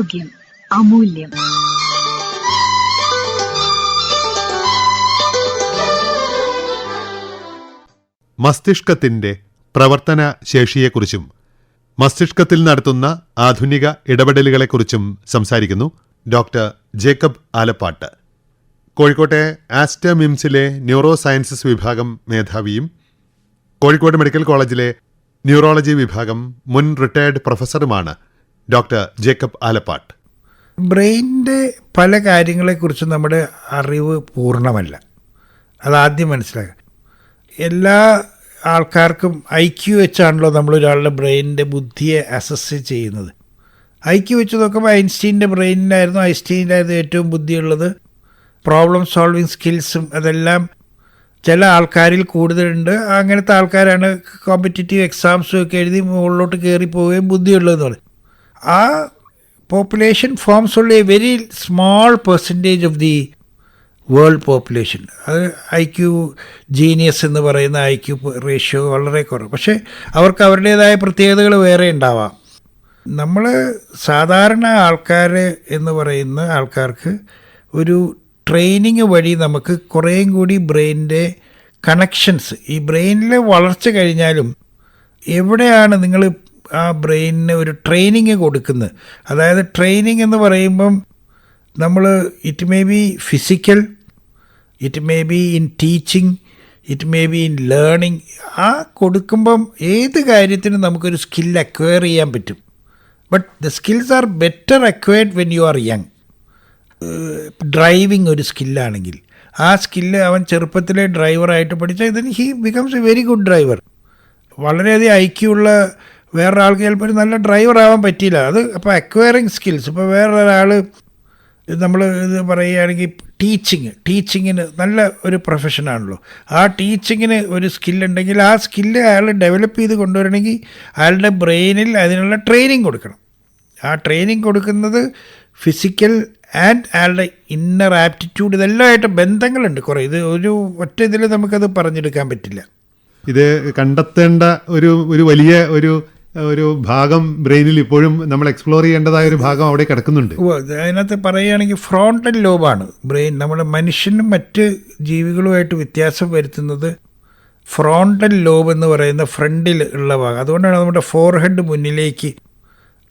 ആരോഗ്യം അമൂല്യം. മസ്തിഷ്കത്തിന്റെ പ്രവർത്തന ശേഷിയെക്കുറിച്ചും മസ്തിഷ്കത്തിൽ നടത്തുന്ന ആധുനിക ഇടപെടലുകളെക്കുറിച്ചും സംസാരിക്കുന്നു ഡോക്ടർ ജേക്കബ് ആലപ്പാട്ട്. കോഴിക്കോട്ടെ ആസ്റ്റർ മിംസിലെ ന്യൂറോ സയൻസസ് വിഭാഗം മേധാവിയും കോഴിക്കോട് മെഡിക്കൽ കോളേജിലെ ന്യൂറോളജി വിഭാഗം മുൻ റിട്ടയർഡ് പ്രൊഫസറുമാണ് ഡോക്ടർ ജേക്കബ് ആലപ്പാട്ട്. ബ്രെയിനിന്റെ പല കാര്യങ്ങളെക്കുറിച്ചും നമ്മുടെ അറിവ് പൂർണമല്ല. അതാദ്യം മനസ്സിലാക്കുക. എല്ലാ ആൾക്കാർക്കും ഐ ക്യു വെച്ചാണല്ലോ നമ്മൾ ഒരാളുടെ ബ്രെയിനിന്റെ ബുദ്ധിയെ അസസ് ചെയ്യുന്നത്. ഐ ക്യു വെച്ച് നോക്കുമ്പോൾ ഐൻസ്റ്റീന്റെ ബ്രെയിനിലായിരുന്നു ഐൻസ്റ്റീനിലായിരുന്നു ഏറ്റവും ബുദ്ധിയുള്ളത്. പ്രോബ്ലം സോൾവിങ് സ്കിൽസും അതെല്ലാം ചില ആൾക്കാരിൽ കൂടുതലുണ്ട്. അങ്ങനത്തെ ആൾക്കാരാണ് കോമ്പറ്റേറ്റീവ് എക്സാംസും ഒക്കെ എഴുതി മുകളിലോട്ട് കയറി പോവുകയും ബുദ്ധിയുള്ളതെന്ന് പറയും. ആ പോപ്പുലേഷൻ ഫോംസ് ഉള്ള a very small percentage of the world population അത് ഐ ക്യു ജീനിയസ് എന്ന് പറയുന്ന ഐ ക്യു റേഷ്യോ വളരെ കുറവ്. പക്ഷേ അവർക്ക് അവരുടേതായ പ്രത്യേകതകൾ വേറെ ഉണ്ടാവാം. നമ്മൾ സാധാരണ ആൾക്കാർ എന്ന് പറയുന്ന ആൾക്കാർക്ക് ഒരു ട്രെയിനിങ് വഴി നമുക്ക് കുറേയും കൂടി ബ്രെയിനിന്റെ കണക്ഷൻസ് ഈ ബ്രെയിനിലെ വളർച്ച കഴിഞ്ഞാലും എവിടെയാണ് നിങ്ങൾ ആ ബ്രെയിനിന് ഒരു ട്രെയിനിങ് കൊടുക്കുന്നത് അതായത് ട്രെയിനിങ് എന്ന് പറയുമ്പം നമ്മൾ it may be physical it may be in teaching it may be in learning ആ കൊടുക്കുമ്പം ഏത് കാര്യത്തിനും നമുക്കൊരു സ്കിൽ അക്വയർ ചെയ്യാൻ പറ്റും. But the skills are better acquired when you are young driving ഒരു സ്കില്ലാണെങ്കിൽ. ആ സ്കില്ല് അവൻ ചെറുപ്പത്തിലെ ഡ്രൈവറായിട്ട് പഠിച്ചാൽ ഇതിന് he becomes a very good driver വളരെയധികം ഐക്യമുള്ള വേറൊരാൾക്ക് ചിലപ്പോൾ ഒരു നല്ല ഡ്രൈവർ ആവാൻ പറ്റിയില്ല. അത് അപ്പോൾ അക്വയറിങ് സ്കിൽസ് ഇപ്പോൾ വേറൊരാൾ നമ്മൾ ഇത് പറയുകയാണെങ്കിൽ ടീച്ചിങ് ടീച്ചിങ്ങിന് നല്ല ഒരു പ്രൊഫഷനാണല്ലോ ആ ടീച്ചിങ്ങിന് ഒരു സ്കില്ലുണ്ടെങ്കിൽ ആ സ്കില്ല് അയാൾ ഡെവലപ്പ് ചെയ്ത് കൊണ്ടുവരണമെങ്കിൽ അയാളുടെ ബ്രെയിനിൽ അതിനുള്ള ട്രെയിനിങ് കൊടുക്കണം. ആ ട്രെയിനിങ് കൊടുക്കുന്നത് ഫിസിക്കൽ ആൻഡ് അയാളുടെ ഇന്നർ ആപ്റ്റിറ്റ്യൂഡ് ഇതെല്ലാമായിട്ട് ബന്ധങ്ങളുണ്ട് കുറേ. ഇത് ഒരു ഒറ്റ ഇതിൽ നമുക്കത് പറഞ്ഞെടുക്കാൻ പറ്റില്ല. ഇത് കണ്ടെത്തേണ്ട ഒരു ഒരു വലിയ ഒരു ഒരു ഭാഗം ബ്രെയിനിൽ ഇപ്പോഴും നമ്മൾ എക്സ്പ്ലോർ ചെയ്യേണ്ടതായ ഒരു ഭാഗം അവിടെ കിടക്കുന്നുണ്ട്. അതിനകത്ത് പറയുകയാണെങ്കിൽ ഫ്രോണ്ടൽ ലോബാണ് ബ്രെയിൻ നമ്മുടെ മനുഷ്യനും മറ്റ് ജീവികളുമായിട്ട് വ്യത്യാസം വരുത്തുന്നത് ഫ്രോണ്ടൽ ലോബ് എന്ന് പറയുന്ന ഫ്രണ്ടിൽ ഉള്ള ഭാഗം. അതുകൊണ്ടാണ് നമ്മുടെ ഫോർഹെഡ് മുന്നിലേക്ക്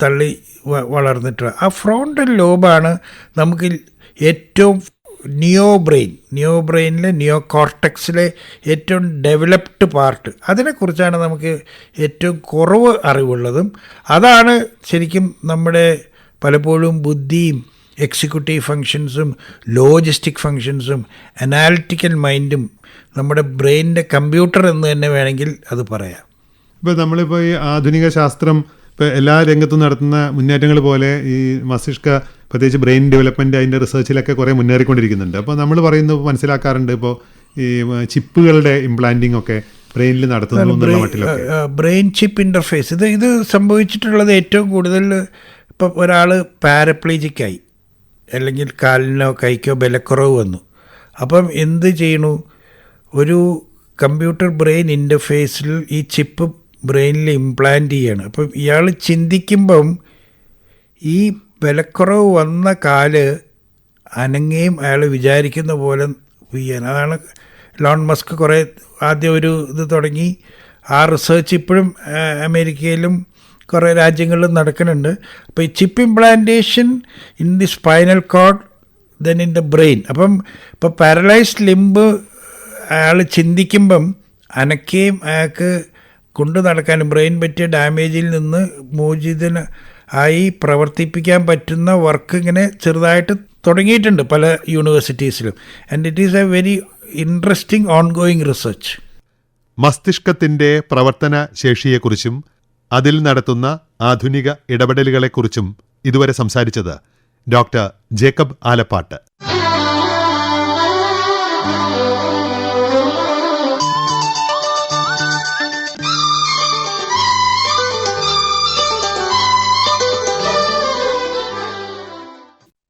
തള്ളി വളർന്നിട്ടുള്ളത്. ആ ഫ്രോണ്ടൽ ലോബാണ് നമുക്ക് ഏറ്റവും നിയോ ബ്രെയിൻ നിയോ ബ്രെയിനിലെ നിയോ കോർട്ടക്സിലെ ഏറ്റവും ഡെവലപ്ഡ് പാർട്ട് അതിനെക്കുറിച്ചാണ് നമുക്ക് ഏറ്റവും കുറവ് അറിവുള്ളതും. അതാണ് ശരിക്കും നമ്മുടെ പലപ്പോഴും ബുദ്ധിയും എക്സിക്യൂട്ടീവ് ഫങ്ഷൻസും ലോജിസ്റ്റിക് ഫങ്ഷൻസും അനാലിറ്റിക്കൽ മൈൻഡും നമ്മുടെ ബ്രെയിനിന്റെ കമ്പ്യൂട്ടർ എന്ന് തന്നെ വേണമെങ്കിൽ അത് പറയാം. ഇപ്പോൾ നമ്മളിപ്പോൾ ഈ ആധുനിക ശാസ്ത്രം ഇപ്പോൾ എല്ലാ രംഗത്തും നടത്തുന്ന മുന്നേറ്റങ്ങൾ പോലെ ഈ മസ്തിഷ്ക പ്രത്യേകിച്ച് ബ്രെയിൻ ഡെവലപ്മെന്റ് അതിന്റെ റിസർച്ചിലൊക്കെ കുറേ മുന്നേറിക്കൊണ്ടിരിക്കുന്നുണ്ട്. അപ്പോൾ നമ്മൾ പറയുന്നത് മനസ്സിലാക്കാറുണ്ട് ഇപ്പോൾ ഈ ചിപ്പുകളുടെ ഇംപ്ലാന്റിംഗ് ഒക്കെ ബ്രെയിനിൽ നടത്തുന്നു ബ്രെയിൻ ചിപ്പ് ഇന്റർഫേസ് ഇത് ഇത് സംഭവിച്ചിട്ടുള്ളത് ഏറ്റവും കൂടുതൽ ഇപ്പം ഒരാൾ പാരപ്ലീജിക്കായി. അല്ലെങ്കിൽ കാലിനോ കൈക്കോ ബലക്കുറവ് വന്നു. അപ്പം എന്ത് ചെയ്യണു? ഒരു കമ്പ്യൂട്ടർ ബ്രെയിൻ ഇന്റർഫേസിൽ ഈ ചിപ്പ് ബ്രെയിനിൽ ഇംപ്ലാന്റ് ചെയ്യാണ്. അപ്പം ഇയാൾ ചിന്തിക്കുമ്പം ഈ വിലക്കുറവ് വന്ന കാൽ അനങ്ങയും അയാൾ വിചാരിക്കുന്ന പോലെ ചെയ്യാൻ അതാണ് ലോൺ മസ്ക് കുറേ ആദ്യം ഒരു ഇത് തുടങ്ങി. ആ റിസേർച്ച് ഇപ്പോഴും അമേരിക്കയിലും കുറേ രാജ്യങ്ങളിലും നടക്കുന്നുണ്ട്. അപ്പോൾ ഈ chip implantation in the spinal cord then in the brain. അപ്പം ഇപ്പോൾ പാരലൈസ്ഡ് ലിംബ് അയാൾ ചിന്തിക്കുമ്പം അനക്കുകയും അയാൾക്ക് കൊണ്ടു നടക്കാനും ബ്രെയിൻ പറ്റിയ ഡാമേജിൽ നിന്ന് മോചിതന ആയി പ്രവർത്തിപ്പിക്കാൻ പറ്റുന്ന വർക്ക് ഇങ്ങനെ ചെറുതായിട്ട് തുടങ്ങിയിട്ടുണ്ട് പല യൂണിവേഴ്സിറ്റീസിലും. And it is a very interesting ongoing research മസ്തിഷ്കത്തിന്റെ പ്രവർത്തന ശേഷിയെക്കുറിച്ചും അതിൽ നടത്തുന്ന ആധുനിക ഇടപെടലുകളെക്കുറിച്ചും ഇതുവരെ സംസാരിച്ചത് ഡോക്ടർ ജേക്കബ് ആലപ്പാട്ട്.